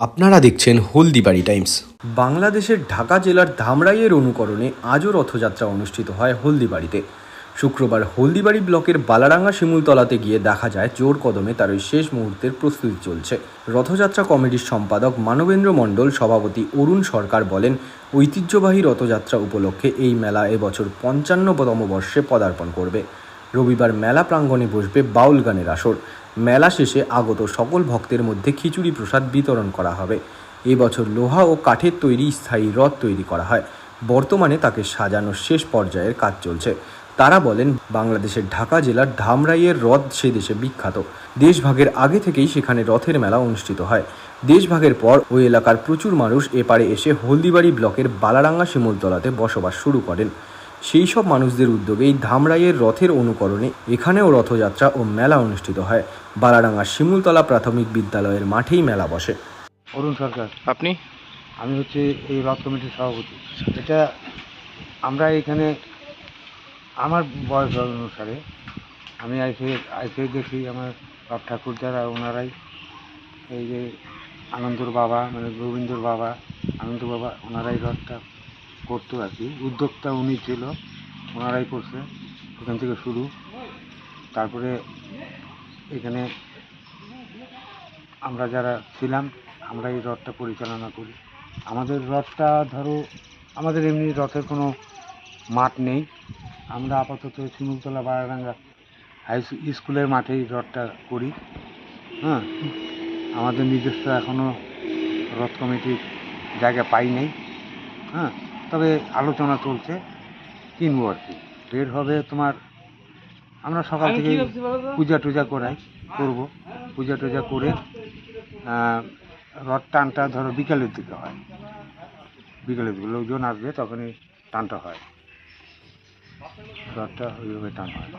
আপনারা দেখছেন হলদিবাড়ি টাইমস। বাংলাদেশের ঢাকা জেলার ধামরাইয়ের অনুকরণে আজও রথযাত্রা অনুষ্ঠিত হয় হলদিবাড়িতে। শুক্রবার হলদিবাড়ি ব্লকের বালারাঙ্গা শিমুলতলাতে গিয়ে দেখা যায়, জোর কদমে তার ওই শেষ মুহূর্তের প্রস্তুতি চলছে। রথযাত্রা কমিটির সম্পাদক মানবেন্দ্র মণ্ডল, সভাপতি অরুণ সরকার বলেন, ঐতিহ্যবাহী রথযাত্রা উপলক্ষে এই মেলা এবছর পঞ্চান্নতম বর্ষে পদার্পণ করবে। রবিবার মেলা প্রাঙ্গণে বসবে বাউল গানের আসর। মেলা শেষে আগত সকল ভক্তের মধ্যে খিচুড়ি প্রসাদ বিতরণ করা হবে। এবছর লোহা ও কাঠের তৈরি স্থায়ী রথ তৈরি করা হয়। বর্তমানে তাকে সাজানোর শেষ পর্যায়ের কাজ চলছে। তারা বলেন, বাংলাদেশের ঢাকা জেলার ধামরাইয়ের রথ সে দেশে বিখ্যাত। দেশভাগের আগে থেকেই সেখানে রথের মেলা অনুষ্ঠিত হয়। দেশভাগের পর ওই এলাকার প্রচুর মানুষ এপারে এসে হলদিবাড়ি ব্লকের বালারাঙ্গা শিমুলতলাতে বসবাস শুরু করেন। সেই সব মানুষদের উদ্যোগে এই ধামরাইয়ের রথের অনুকরণে এখানেও রথযাত্রা ও মেলা অনুষ্ঠিত হয়। বালারাঙ্গা শিমুলতলা প্রাথমিক বিদ্যালয়ের মাঠেই মেলা বসে। অরুণ সরকার। আপনি? আমি হচ্ছে এই রথ কমিটির সভাপতি। এটা আমরা এখানে আমার বয়স অনুসারে আমি আইসে আইসে দেখি আমার রথ ঠাকুর যারা ওনারাই। এই যে আনন্দর বাবা মানে গোবিন্দর বাবা আনন্দ বাবা ওনারাই রথটা করতো আর কি। উদ্যোক্তা উনি ছিল, ওনারাই করছে ওখান থেকে শুরু। তারপরে এখানে আমরা যারা ছিলাম, আমরা এই রথটা পরিচালনা করি। আমাদের রথটা ধরো, আমাদের এমনি রথের কোনো মাঠ নেই। আমরা আপাতত শিমুলতলা বারাডাঙ্গা হাই স্কু- স্কুলের মাঠেই রথটা করি। হ্যাঁ আমাদের নিজস্ব এখনও রথ কমিটির জায়গা পাই নাই। হ্যাঁ তবে আলোচনা চলছে কিনবো আর কি। বের হবে তোমার আমরা সকাল থেকে পূজা টুজা করাই করব। পূজা টুজা করে রথ টানটা ধরো বিকালের দিকে হয়। বিকালের দিকে লোকজন আসবে তখনই টানটা হয়। রথটা ওইভাবে টান হয়।